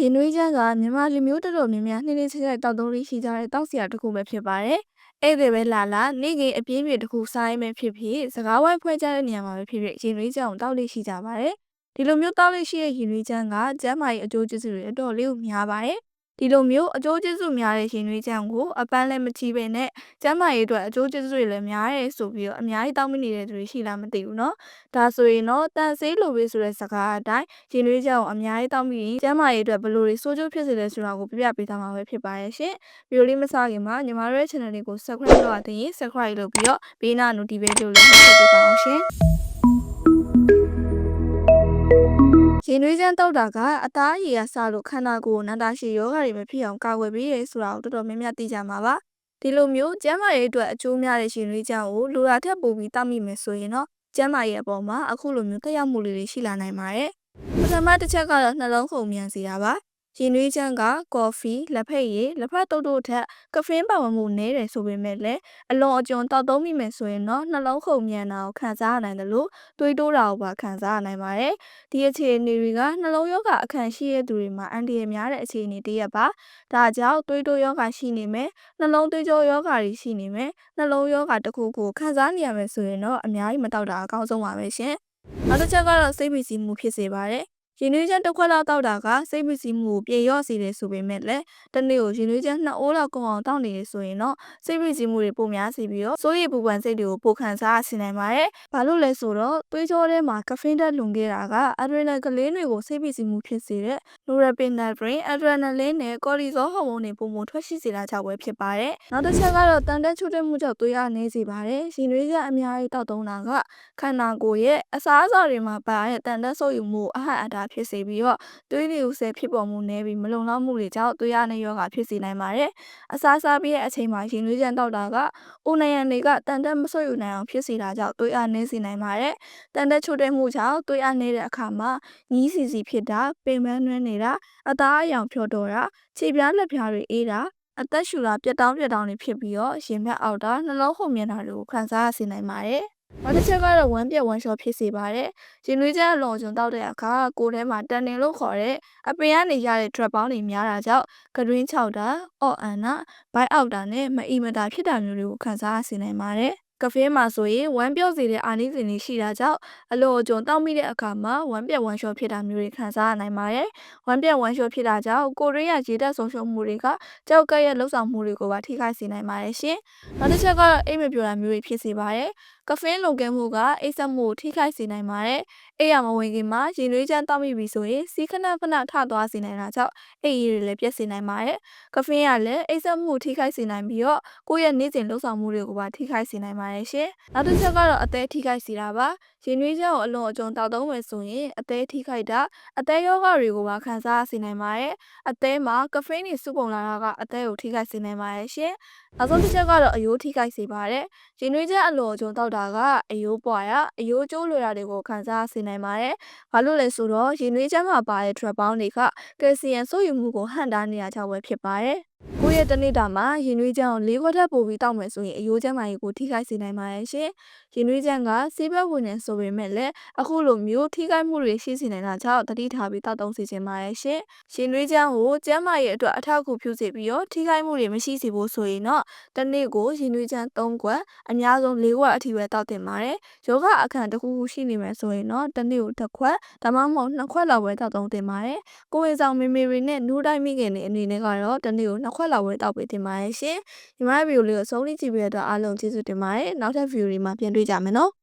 ရေနွေးချမ်းကမြန်မာလူမျိုးတော်တော်များများနှင်းနှင်းချိုက်ချိုက်တောက်သုံးလေးရှိကြတဲ့တောက်စရာတစ်ခုပဲဖြစ်ပါတယ်။အဲ့ဒီပဲလာလာနေကင်အပြင်းပြေတစ်ခုစားရင်ပဲဖြစ်ဖြစ်စကားဝိုင်းဖွဲ့ကြတဲ့နေရာမှာပဲဖြစ်ဖြစ်ရေနွေးချမ်းကိုတောက်လေးရှိကြပါတယ်။ဒီလိုမျိုးတောက်လေးရှိတဲ့ရေနွေးချမ်းကကျန်းမာရေးအကျိုးကျေးဇူးတွေအတော်လေးကိုများပါတယ်။ ဒီလိုမျိုးအကျိုးကျေးဇူးများတဲ့ရေနွေးချမ်းကိုအပန်းလည်းမချီပဲနဲ့ကျန်းမာရေးအတွက်အကျိုးကျေးဇူးတွေလည်းများတယ်ဆိုပြီးတော့အများကြီးတောက်မိနေတဲ့သူတွေရှိလားမသိဘူးเนาะဒါဆိုရင်တော့တန်ဆေးလိုပဲဆိုတဲ့စကားအတိုင်းရေနွေးချမ်းကိုအများကြီးတောက်မိရင်ကျန်းမာရေးအတွက်ဘယ်လိုတွေဆိုးကျိုးဖြစ်စေလဲဆိုတာကိုပြပြပေးထားမှာပဲဖြစ်ပါရဲ့ရှင်ဗီဒီယိုလေးမစခင်မှာညီမတို့ရဲ့ channel လေးကို subscribe လုပ်ရတဲ့ရင် subscribe လုပ်ပြီးတော့ဘေးနာ notification လေးကိုနှိပ်ပေးပါအောင်ရှင် နွေးချမ်းတောက်တာကအသားအရည်ကစလို့ခန္ဓာကိုယ်နန္တာရှည်ယောဂတွေမဖြစ်အောင်ကာကွယ်ပေးရဲဆိုတာကိုတော်တော်များများသိကြမှာပါဒီလိုမျိုးကျန်းမာရေးအတွက်အကျိုးများတဲ့ရှင်နွေးချမ်းကိုလိုတာထက်ပိုပြီးတောက်မိမယ်ဆိုရင်တော့ကျန်းမာရေးအပေါ်မှာအခုလိုမျိုးတက်ရောက်မှုလေးတွေရှိလာနိုင်ပါတယ်ပထမတစ်ချက်ကတော့နှလုံးခုန်မြန်စေတာပါ ရင်နွေးချမ်းကကော်ဖီလက်ဖက်ရည်လက်ဖက်တုပ်တို့ထက်ကဖင်းပါဝင်မှုနည်းတယ်ဆိုပေမဲ့လည်းအလွန်အကျွံတောက်သုံးမိမယ်ဆိုရင်တော့နှလုံးခုန်မြန်တာကိုခံစားရနိုင်တယ်လို့တွေးတိုးတာကိုပါခံစားရနိုင်ပါတယ်။ဒီအခြေအနေတွေကနှလုံးရောဂါအခန့်ရှိတဲ့သူတွေမှာအန်တီရများတဲ့အခြေအနေတရက်ပါ။ဒါကြောင့်တွေးတိုးရောဂါရှိနေမယ်နှလုံးသွေးကြောရောဂါတွေရှိနေမယ်နှလုံးရောဂါတစ်ခုခုခံစားနေရမယ်ဆိုရင်တော့အများကြီးမတောက်တာအကောင်းဆုံးပါပဲရှင်။နောက်တစ်ချက်ကတော့စိတ်ဖိစီးမှုဖြစ်စေပါတယ်။ ရင်နွေးချမ်းတစ်ခွက်လောက်တောက်တာကစိတ်ပစ္စည်းမှုကိုပြေလျော့စေတယ်ဆိုပေမဲ့လည်းတနေ့ကိုရင်နွေးချမ်း2အိုးလောက်ကုန်အောင်တောက်နေရဆိုရင်တော့စိတ်ပစ္စည်းမှုတွေပိုများစေပြီးတော့စိုးရိမ်ပူပန်စိတ်တွေကိုပိုခံစားရစေနိုင်ပါတယ်။ဘာလို့လဲဆိုတော့သွေးကြောထဲမှာကဖင်းဓာတ်လွန်ခဲ့တာကအဒရီနယ်ကလေးတွေကိုစိတ်ပစ္စည်းမှုဖြစ်စေတဲ့ norepinephrine, adrenaline နဲ့ cortisol ဟော်မုန်းတွေပုံမှန်ထွက်ရှိစေတာကြောင့်ပဲဖြစ်ပါတယ်။နောက်တစ်ချက်ကတော့တန်တက်ချွတ်တဲ့မှုကြောင့်သွေးအားနည်းစေပါတယ်။ရင်နွေးချမ်းအများကြီးတောက်သုံးတာကခန္ဓာကိုယ်ရဲ့အစားအစာတွေမှာပါတဲ့တန်တက်ဆုပ်ယူမှုအဟန့်အတားဖြစ်စေပြီးတော့သွေးတွေဥဆဲဖြစ်ပေါ်မှုနည်းပြီးမလုံလောက်မှုတွေကြောင့်သွေးရနဲ့ယောဂဖြစ်စေနိုင်ပါတယ်။အစားစားပြီးတဲ့အချိန်မှာရင်သွေးကြမ်းတောက်တာကဦးနယံတွေကတန်တက်မဆွတ်ယူနိုင်အောင်ဖြစ်စေတာကြောင့်သွေးအားနည်းစေနိုင်ပါတယ်။တန်တက်ချို့တဲ့မှုကြောင့်သွေးအားနည်းတဲ့အခါမှာညီးစီစီဖြစ်တာပင်ပန်းနှွမ်းနေတာအသားအယောင်ဖြောတော်တာခြေပြားလက်ပြားတွေအေးတာအသက်ရှူတာပြက်တောင်းပြက်တောင်းတွေဖြစ်ပြီးတော့ရင်ဘက်အောက်တာနှလုံးခုန်မြန်တာတွေကိုခံစားရစေနိုင်ပါတယ်။နောက်တစ်ချက်ကတော့ဝမ်းပြက်ဝမ်းလျှောဖြစ်စေပါတယ်။ရင်နွေးချမ်းအလွန်ကျွံတောက်တဲ့အခါကိုယ်ထဲမှာတန်တင်လို့ခေါ်တဲ့အပင်ကနေရတဲ့ drug ပေါင်းတွေများတာကြောင့်ကတွင်းချောက်တာ၊အော့အန်နာ၊ဘိုက်အောက်တာနဲ့မအီမတာဖြစ်တာမျိုးတွေကိုခံစားရစေနိုင်ပါတယ်။ ကဖေးမှာဆိုရင်ဝမ်းပြော့စေတဲ့အာနိသင်တွေရှိတာကြောင့်အလိုအကျုံတောက်မိတဲ့အခါမှာဝမ်းပြက်ဝမ်းလျှောဖြစ်တာမျိုးတွေခံစားရနိုင်ပါတယ်။ဝမ်းပြက်ဝမ်းလျှောဖြစ်တာကြောင့်ကိုရီးယားရေတက်ဆုံးရှုံးမှုတွေကကြောက်ကဲ့ရဲ့လှုပ်ဆောင်မှုတွေကိုပါထိခိုက်စေနိုင်ပါတယ်ရှင်။နောက်တစ်ချက်ကတော့အိမ်မပြောတာမျိုးတွေဖြစ်စေပါတယ်။ ကဖင်းလုံကဲမှုကအိတ်ဆက်မှုကိုထိခိုက်စေနိုင်ပါတယ်။အိပ်ရမဝင်ခင်မှာရင်နွေးချမ်းတောက်မိပြီဆိုရင်စီးခဏခဏထသွားစေနိုင်တာကြောင့်အိပ်ရည်တွေလည်းပြတ်စေနိုင်ပါတယ်။ကဖင်းကလည်းအိတ်ဆက်မှုထိခိုက်စေနိုင်ပြီးတော့ကိုယ့်ရဲ့နေ့စဉ်လှုပ်ဆောင်မှုတွေကိုပါထိခိုက်စေနိုင်ပါတယ်ရှင်။နောက်တစ်ချက်ကတော့အသေးထိခိုက်စေတာပါ။ရင်နွေးချမ်းကိုအလွန်အကျွံတောက်သုံးမယ်ဆိုရင်အသေးထိခိုက်တာအသေးယောဂတွေကိုပါခံစားစေနိုင်ပါတယ်။အသေးမှာကဖင်းတွေစုပုံလာတာကအသေးကိုထိခိုက်စေနိုင်ပါတယ်ရှင်။နောက်ဆုံးတစ်ချက်ကတော့အယိုးထိခိုက်စေပါတယ်။ရင်နွေးချမ်းအလွန်အကျွံတောက်တာကအယိုးပွားရအယိုးကျိုးလွယ်တာတွေကိုခံစားစေနိုင်ပါတယ်။ဘာလို့လဲဆိုတော့ရင်နွေးချမ်းမှာပါတဲ့ drug ပေါင်းတွေကကယ်လ်ဆီယမ်စိုးယူမှုကိုဟန့်တားနေတာကြောင့်ပဲဖြစ်ပါတယ်။ကိုယ့်ရဲ့တနေ့တာမှာရင်နွေးချမ်းကိုလေးခွက်ထပ်ပို့ပြီးတောက်မယ်ဆိုရင်အယိုးချမ်းမာရေးကိုထိခိုက်စေနိုင်ပါတယ်ရှင်။ရင်နွေးချမ်းကဆေးဘက်ဝင်နေဆိုပေမဲ့လည်းအခုလိုမျိုးထိခိုက်မှုတွေရှိစေနိုင်တာကြောင့်တတိထားပြီးတောက်သုံးစေချင်ပါတယ်ရှင်။ရင်နွေးချမ်းကိုကျန်းမာရေးအတွက်အထောက်အကူပြုစေပြီးတော့ထိခိုက်မှုတွေမရှိစေဖို့ဆိုရင်တော့တနေ့ကိုရင်နွေးချမ်း၃ခွက်အများဆုံး၄ခွက်အထိပဲတောက်တင်ပါတယ်။ယောဂအခန့်တစ်ခုခုရှိနေမယ်ဆိုရင်တော့တနေ့ကိုတစ်ခွက်ဒါမှမဟုတ်နှစ်ခွက်လောက်ပဲတောက်သုံးတင်ပါတယ်။ကိုယ်ဝင်ဆောင်မေမေတွေနဲ့နူးတိုင်းမိခင်တွေအနေနဲ့ကတော့တနေ့ကိုနှစ်ခွက်လောက်ပဲတောက်ပေးတင်ပါတယ်ရှင်။ညီမရဲ့ဗီဒီယိုလေးကိုဆုံးဖြတ်ကြည့်ပြီးတော့အားလုံးကျေးဇူးတင်ပါတယ်။နောက်ထပ်ဗီဒီယိုတွေမှာပြန်တွေ့ကြမယ်နော်။